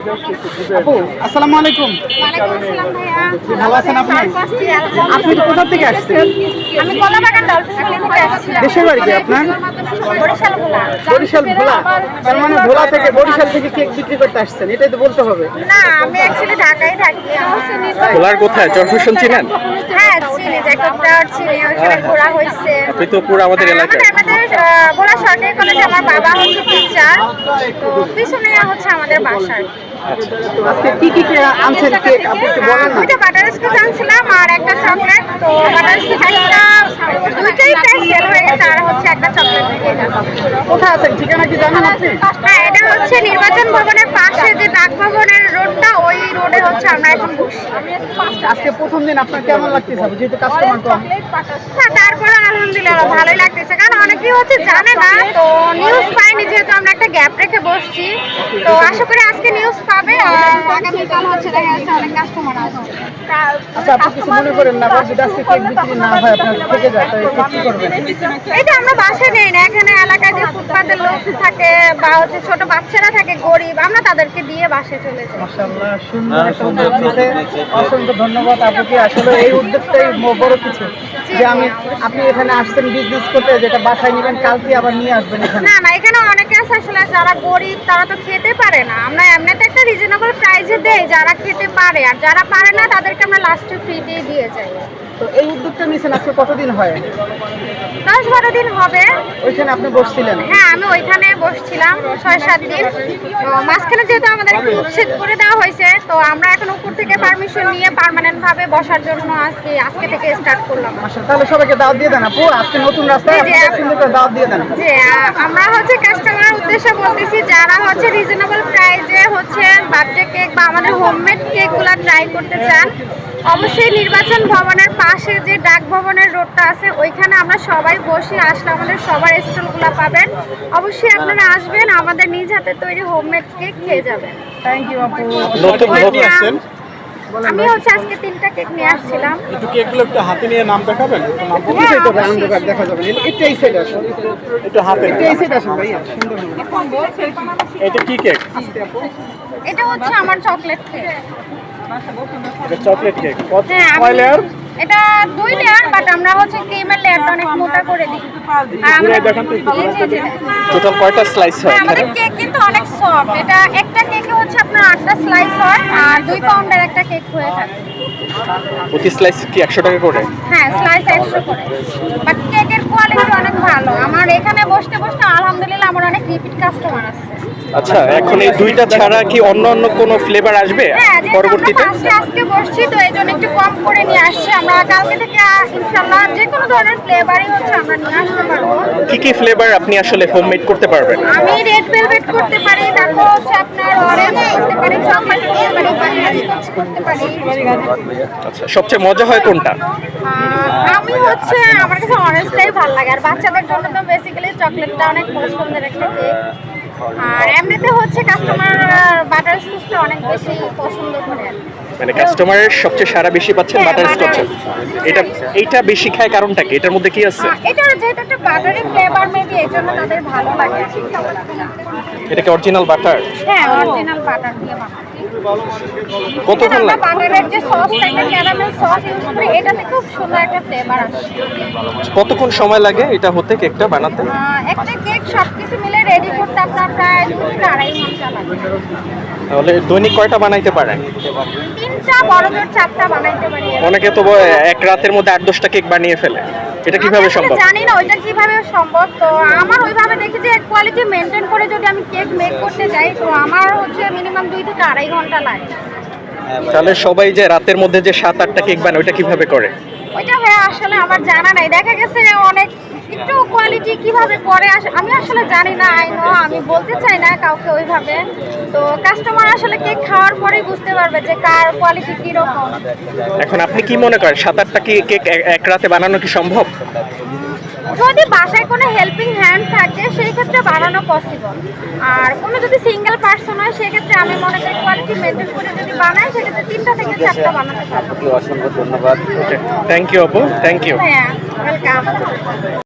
আসসালামু আলাইকুম। ওয়ালাইকুম আসসালাম ভাইয়া ভালো আছেন আপনি? আপনি কোথা থেকে আসছেন? আমি কলাবাগান দেশের বাড়ি কি আপনার? বরিশাল ভোলা। তার মানে ভোলা থেকে বরিশাল থেকে কেক বিক্রি করতে আসছেন এটাই তো বলতে হবে। না আমি অ্যাকচুয়ালি ঢাকায় থাকি। ভোলার কোথায়? জলফুশন চিনেন? হ্যাঁ চিনি জ্যাকব টাওয়ার ঘোরা হয়েছে। আপনি তো পুরো আমাদের এলাকায়। আমাদের আহ, সরকারি কলেজে আমার বাবা হচ্ছে টিচার তো পিছনে হচ্ছে আমাদের বাসা কি। কি আনছেন? কেক আপনি একটু বলেন দুইটা বাটার স্কচ আনছিলাম আর একটা চকলেট। তো বাটার স্কচ একটা দুইটাই প্রায় সেল হয়ে গেছে আর হচ্ছে একটা চকলেট কোথায় আছেন? ঠিকানা কি জানেন আপনি? হ্যাঁ এটা হচ্ছে নির্বাচন ভবনের পাশে যে ডাক ভবনের রোডটা ওই রোডে হচ্ছে আমরা এখন বসি। আজকে প্রথম দিন আপনার কেমন লাগতেছে? যেহেতু কাস্টমার কম। হ্যাঁ তারপরে আলহামদুলিল্লাহ ভালোই লাগতেছে। কারণ অনেকেই হচ্ছে জানে না তো নিউজ পাইনি যেহেতু আমরা একটা গ্যাপ রেখে বসছি। তো আশা করি আজকে নিউজ পাবে। আর আগামীকাল হচ্ছে দেখা যাচ্ছে অনেক কাস্টমার আসবে আচ্ছা আপনি কিছু মনে করেন না যদি আজকে কেক বিক্রি না হয় আপনার থেকে যায় তো কি করবেন? এটা আমরা বাসায় নেই না এখানে এলাকায় যে ফুটপাতের লোক থাকে বা হচ্ছে ছোট বাচ্চারা থাকে গরিব আমরা তাদেরকে দিয়ে বাসায় চলে যাই। মাশাআল্লাহ সুন্দর নিয়েছে অসংখ্য ধন্যবাদ। আপনাকে আসলে এই উদ্যোগটাই বড় কিছু যে আমি আপনি এখানে আসছেন বিজনেস করতে যেটা বাসায় নেবেন কালকে আবার নিয়ে আসবেন এখানে। না না এখানে অনেকে আছে আসলে যারা গরিব তারা তো খেতে পারে না। আমরা এমনিতে একটা রিজনেবল প্রাইসে দেই যারা খেতে পারে। আর যারা পারে না তাদেরকে আমরা লাস্টে ফ্রিতে দিয়ে যাই। তো এই উদ্যোগটা নিয়েছেন আজকে কতদিন হয়? দশ বারো দিন হবে। ওইখানে আপনি বসছিলেন? হ্যাঁ আমি ওইখানে বসছিলাম ছয় সাত দিন। মাঝখানে যেহেতু আমাদের একটু উচ্ছেদ করে দেওয়া হয়েছে তো আমরা এখন উপর থেকে পারমিশন নিয়ে পার্মানেন্ট ভাবে বসার জন্য আজকে আজকে থেকে স্টার্ট করলাম। আচ্ছা তাহলে সবাইকে দাওয়াত দিয়ে দেন আপু। আজকে নতুন রাস্তায় আপনাদের করে দাওয়াত দিয়ে দেন। জি আমরা হচ্ছে কাস্টমার উদ্দেশ্যে বলতেছি যারা হচ্ছে রিজনেবল প্রাইসে হচ্ছে বার্থডে কেক বা আমাদের হোমমেড কেকগুলো ট্রাই করতে চান অবশ্যই নির্বাচন ভবনের পাশে যে ডাক ভবনের রোডটা আছে ওইখানে আমরা সবাই বসে আসলে আমাদের সবার স্টলগুলো পাবেন। অবশ্যই আপনারা আসবেন আমাদের নিজ হাতে তৈরি হোমমেড কেক খেয়ে যাবেন। থ্যাংক ইউ আপু। নতুন আমি হচ্ছে আজকে তিনটা কেক নিয়ে আসছিলাম। একটু কেকগুলো একটু হাতে নিয়ে নাম দেখাবেন? নাম একটু পিছিয়ে তো ভাই, অন্ধকার দেখা যাবে না। এই সাইড আসুন। একটু হাতে একটু এই সাইড আসুন ভাইয়া। সুন্দর এটা কি কেক? এটা হচ্ছে আমার চকলেট কেক এটা চকলেট কেক কত হ্যাঁ কয় লেয়ার এটা দুই লেয়ার বাট আমরা হচ্ছে ক্রিমের লেয়ারটা অনেক মোটা করে দিই। আর যে, টোটাল কয়টা স্লাইস হয় হ্যাঁ, আমাদের কেক কিন্তু অনেক সফট এটা একটা কেকে হচ্ছে আপনার আটটা স্লাইস হয় আর দুই পাউন্ডের একটা কেক হয়ে থাকে। প্রতি স্লাইস কি একশো টাকা করে? হ্যাঁ স্লাইস একশো করে। বাট কেকের কোয়ালিটি অনেক ভালো। আমার এখানে বসতে বসতে আলহামদুলিল্লাহ আমার অনেক রিপিট কাস্টমার আছে। আচ্ছা এখন এই দুইটা ছাড়া কি অন্য অন্য কোনো ফ্লেভার আসবে হ্যাঁ পরবর্তীতে? আজকে বসছি তো এই জন্য একটু কম করে নিয়ে আসছি। আমরা কালকে থেকে আহ, ইনশাল্লাহ যে কোনো ধরনের ফ্লেভারই হচ্ছে আমরা নিয়ে আসতে পারব। কি কি ফ্লেভার আপনি আসলে হোমমেড করতে পারবেন? আমি রেড ভেলভেট করতে পারি তারপর হচ্ছে আপনার অরেঞ্জ করতে পারি চকলেট করতে পারি বাটারস্কচ করতে পারি। আচ্ছা সবচেয়ে মজা হয় কোনটা? আমি হচ্ছে আমার কাছে অরেঞ্জটাই ভালো লাগে আর বাচ্চাদের জন্য তো বেসিক্যালি চকলেটটা অনেক পছন্দের একটা কেক আর এমনিতে হচ্ছে কাস্টমার বাটারস্কচটা অনেক বেশি পছন্দ করে মানে কাস্টমারের সবচেয়ে সারা বেশি পাচ্ছেন হ্যাঁ, বাটার স্কচ এটা এইটা বেশি খায় কারণটা কি? এটার মধ্যে কি আছে? এটা যেহেতু একটা বাটারি ফ্লেভার মেবি এই জন্য তাদের ভালো লাগে এটা কি অরিজিনাল বাটার হ্যাঁ অরিজিনাল বাটার দিয়ে বানানো। কতক্ষণ লাগে বাটারের যে সসটা একটা ক্যারামেল সস ইউজ করি এটাতে খুব সুন্দর একটা ফ্লেভার আসে। কতক্ষণ সময় লাগে এটা হতে কেকটা বানাতে? একটা কেক সব কিছু মিলে রেডি করতে আপনার প্রায় দু থেকে আড়াই ঘণ্টা লাগে। তাহলে দৈনিক কয়টা বানাইতে পারেন? তিনটা বড় জোর চারটা বানাইতে পারি। অনেকে তো এক রাতের মধ্যে আট দশটা কেক বানিয়ে ফেলে। এটা কীভাবে সম্ভব? জানি না ওইটা কীভাবে সম্ভব। তো আমার ওইভাবে দেখি যে কোয়ালিটি মেনটেন করে যদি আমি কেক মেক করতে যাই তো আমার হচ্ছে মিনিমাম দুই থেকে আড়াই ঘণ্টা তাহলে সবাই যে রাতের মধ্যে যে সাত আটটা কেক বানায় ওইটা কীভাবে করে? ওইটা ভাই আসলে আমার জানা নাই। দেখা গেছে অনেক একটু কোয়ালিটি কীভাবে করে আমি আসলে জানি না আই নো আমি বলতে চাই না কাউকে ওইভাবে। তো কাস্টমার আসলে কেক খাওয়ার পরেই বুঝতে পারবে যে কার কোয়ালিটি কীরকম। এখন আপনি কি মনে করেন সাত আটটা কি কেক এক রাতে বানানো কি সম্ভব? যদি বাসায় কোনো হেল্পিং হ্যান্ড থাকে সেই ক্ষেত্রে বাড়ানো পসিবল আর কোনো যদি সিঙ্গেল পার্সন হয় সেক্ষেত্রে আমি মনে করি কোয়ালিটি মেনটেন করে যদি বানাই সেক্ষেত্রে তিনটা থেকে চারটা বানাতে পারব। অসংখ্য ধন্যবাদ। থ্যাংক ইউ আপু থ্যাংক ইউ হ্যাঁ ওয়েলকাম